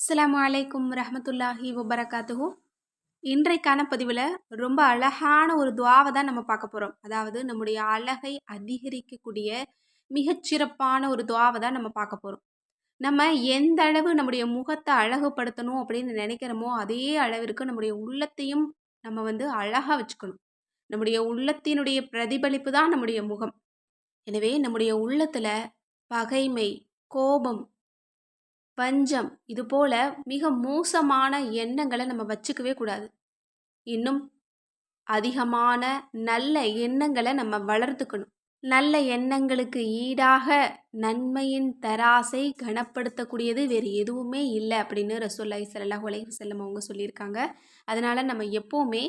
அஸ்லாம் வலைக்கும் ரஹமத்துல்லாஹி வபரகாத்துஹு. இன்றைக்கான பதிவில் ரொம்ப அழகான ஒரு துவாவை தான் நம்ம பார்க்க போகிறோம் அதாவது நம்முடைய அழகை அதிகரிக்கக்கூடிய மிகச்சிறப்பான ஒரு துவாவை தான் நம்ம பார்க்க போகிறோம் நம்ம எந்த அளவு நம்முடைய முகத்தை அழகுபடுத்தணும் அப்படின்னு நினைக்கிறோமோ அதே அளவிற்கு நம்முடைய உள்ளத்தையும் நம்ம வந்து அழகாக வச்சுக்கணும். நம்முடைய உள்ளத்தினுடைய பிரதிபலிப்பு தான் நம்முடைய முகம். எனவே நம்முடைய உள்ளத்தில் பகைமை கோபம் பஞ்சம். இது போல மிக மோசமான எண்ணங்களை நம்ம வச்சுக்கவே கூடாது. இன்னும் அதிகமான நல்ல எண்ணங்களை நம்ம வளர்த்துக்கணும். நல்ல எண்ணங்களுக்கு ஈடாக நன்மையின் தராசை கனப்படுத்தக்கூடியது வேறு எதுவுமே இல்லை அப்படின்னு ரசோல்லாய் சல்லாஹ் உலகம் செல்லம் அவங்க சொல்லியிருக்காங்க. அதனால் நம்ம எப்போவுமே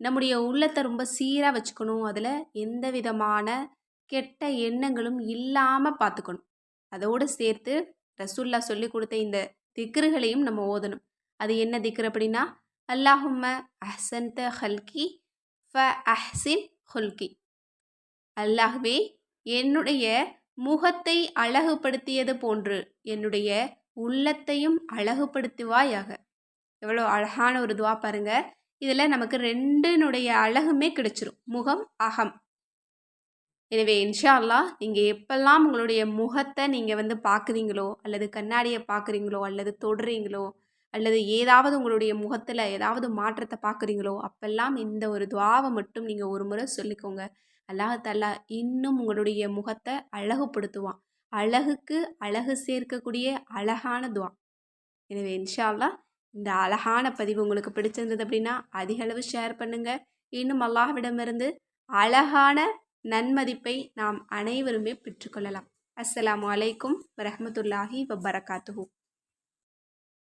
நம்முடைய உள்ளத்தை ரொம்ப சீராக வச்சுக்கணும். அதில் எந்த விதமான கெட்ட எண்ணங்களும் இல்லாமல் பார்த்துக்கணும். அதோடு சேர்த்து ரசுல்லா சொல்லி கொடுத்த இந்த திக்ருகளையும் நம்ம ஓதணும். அது என்ன திக்ரு அப்படின்னா அல்லாஹும்ம அஹ்சன்த ஹல்கி ஃப அஹ்சின் ஹுல்கி. அல்லாஹ்வே என்னுடைய முகத்தை அழகுபடுத்தியது போன்று என்னுடைய உள்ளத்தையும் அழகுபடுத்துவாயாக. எவ்வளோ அழகான ஒரு துவா பாருங்க. இதில் நமக்கு ரெண்டினுடைய அழகுமே கிடைச்சிரும். முகம் அகம். எனவே இன்ஷா அல்லா நீங்கள் எப்பெல்லாம் உங்களுடைய முகத்தை நீங்கள் வந்து பார்க்குறீங்களோ அல்லது கண்ணாடியை பார்க்குறீங்களோ அல்லது தொடுறீங்களோ அல்லது ஏதாவது உங்களுடைய முகத்தில் ஏதாவது மாற்றத்தை பார்க்குறீங்களோ அப்பெல்லாம் இந்த ஒரு துவாவை மட்டும் நீங்கள் ஒரு முறை சொல்லிக்கோங்க. அல்லாஹல்லா இன்னும் உங்களுடைய முகத்தை அழகுப்படுத்துவான் அழகுக்கு அழகு சேர்க்கக்கூடிய அழகான துவா. எனவே இன்ஷா அல்லா இந்த அழகான பதிவு உங்களுக்கு பிடிச்சிருந்தது அப்படின்னா அதிகளவு ஷேர் பண்ணுங்கள் இன்னும் அல்லாஹ்விடமிருந்து அழகான நன்மதிப்பை நாம் அனைவருமே பெற்றுக்கொள்ளலாம். அஸ்ஸலாமு அலைக்கும் வரமத்துல்லாஹி வபரகாத்துஹூ.